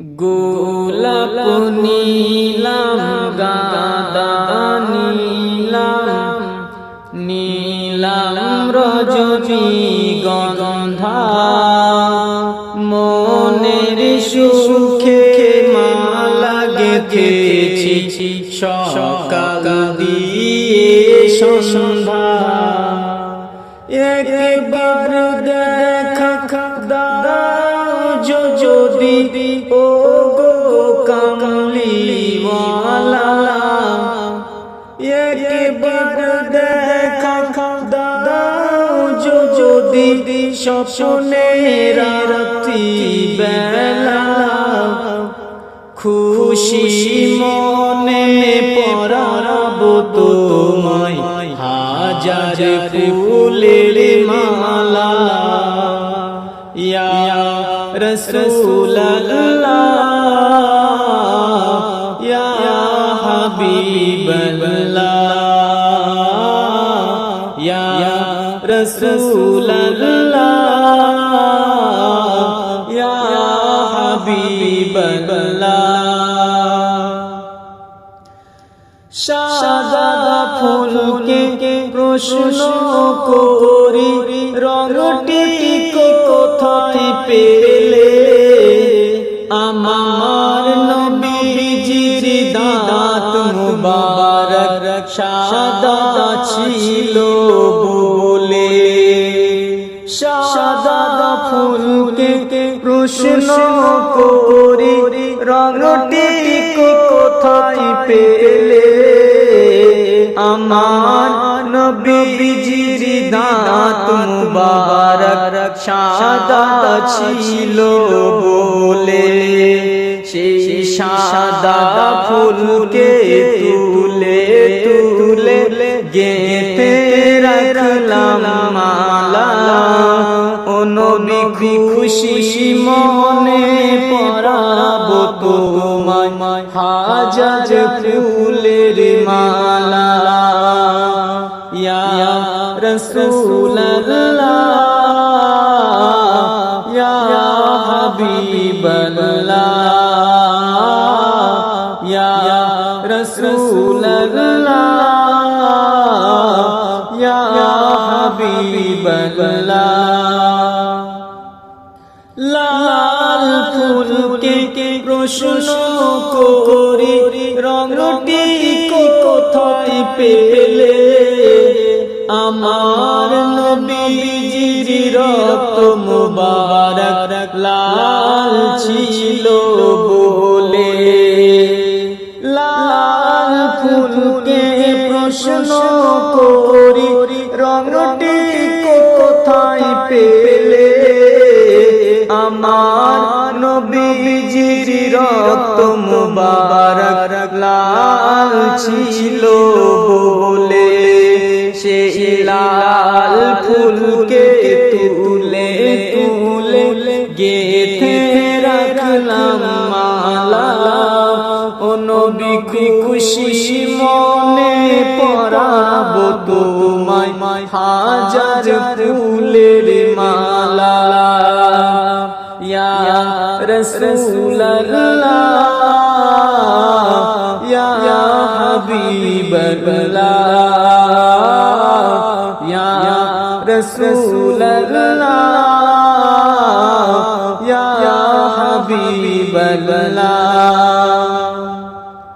গোলাপ নীলাম নীলাম নীলাম গন্ধা। মনের সুখে মালা গেথেছি সকাল দিয়ে সন্ধ্যা। যদি ও গো কামলিওয়ালা একবার দেখা দাও যদি স্বপ্নে রাতি বেলা খুশি মনে পরাবো তোমায় হাজার ফুলের মালা। ইয়া রসুল্লাহ ইয়া হাবিবাল্লাহ ইয়া রসুল্লাহ ইয়া হাবিবাল্লাহ সাদা ফুলকে প্রশ্ন করি রঙটি আমার নবীজির দাঁত মুবারক সাদা ছিল বলে সাদা ফুলকে প্রশ্ন করি, রঙটি কোথায় পেলে? আমার নবীজির দাঁত মুবারক সাদা ছিল বলে সেই সাদা ফুলকে তুলে তুলে গেতে রাখলাম মালা। ও নবী খুশি মনে পরাবো তোমায়, হাজার ফুলের মালা। ইয়া রসুল্লাহ ইয়া হাবিবাল্লাহ। ইয়া হাবিবাল্লাহ লাল ফুলকে প্রশ্ন করি কোথায় পেলে আমার নবীজির রক্ত মুবারক লাল ছিল ফুলকে প্রশ্ন করি রঙটি কোথায় পেলে? আমার নবীজির রক্ত মুবারক লাল ছিল বলে। সেই লাল ফুলকে তুলে তুলে গেথে রাখলাম। মালা। নবী খুশি, মনে পরাবো তোমায়। হাজার ফুলের মালা। ইয়া রসুল্লাহ ইয়া হাবিবাল্লাহ। ইয়া রসুল্লাহ ইয়া হাবিবাল্লাহ।